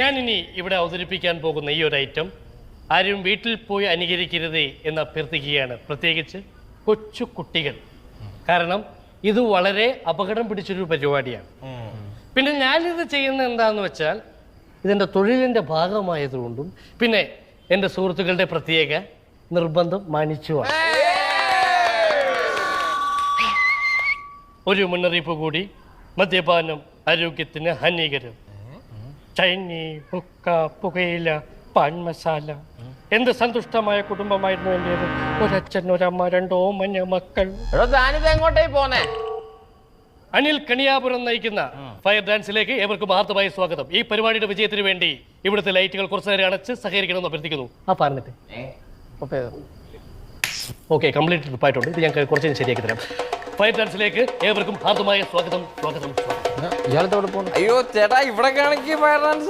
ഞാൻ ഇനി ഇവിടെ അവതരിപ്പിക്കാൻ പോകുന്ന ഈ ഒരു ഐറ്റം ആരും വീട്ടിൽ പോയി അനുകരിക്കരുത് എന്ന് അഭ്യർത്ഥിക്കുകയാണ്. പ്രത്യേകിച്ച് കൊച്ചു കുട്ടികൾ. കാരണം ഇത് വളരെ അപകടം പിടിച്ചൊരു പരിപാടിയാണ്. പിന്നെ ഞാനിത് ചെയ്യുന്നത് എന്താന്ന് വെച്ചാൽ ഇതെന്റെ തൊഴിലിന്റെ ഭാഗമായതുകൊണ്ടും പിന്നെ എന്റെ സുഹൃത്തുക്കളുടെ പ്രത്യേക നിർബന്ധം മാനിച്ചുമാണ് ഒരു മുന്നറിയിപ്പ് കൂടി മദ്യപാനം ആരോഗ്യത്തിന് ഹാനികരം. ചൈനി ഹുക്ക പുകയില പാൻ മസാല എന്ത് സന്തുഷ്ടമായ കുടുംബമായിരുന്നു എന്റേത് ഒരച്ഛൻ ഒരമ്മ രണ്ടോ മഞ്ഞ മക്കൾ. എങ്ങോട്ടേ പോന്നേ? അനിൽ കണിയാപുരം നയിക്കുന്ന ഫയർ ഡാൻസിലേക്ക് ഏവർക്കും ആർത്തമായ സ്വാഗതം. ഈ പരിപാടിയുടെ വിജയത്തിന് വേണ്ടി ഇവിടുത്തെ ലൈറ്റുകൾ കുറച്ചു നേരം അടച്ച് സഹകരിക്കണമെന്ന് അഭ്യർത്ഥിക്കുന്നു. ആ പറഞ്ഞിട്ട് ഓക്കെ കംപ്ലീറ്റ് ട്രിപ്പായിട്ടുണ്ട് ഇത് ഞങ്ങൾക്ക് കുറച്ച് ശരിയാക്കി തരാം. ഫയർ ഡാൻസിലേക്ക് ഏവർക്കും ആർദ്രമായ സ്വാഗതം സ്വാഗതം സ്വാഗതം. ഇയാളത്തോടെ പോന്നു അയ്യോ ചേട്ടാ ഇവിടെ കാണിക്ക് ഫയർ ഡാൻസ്.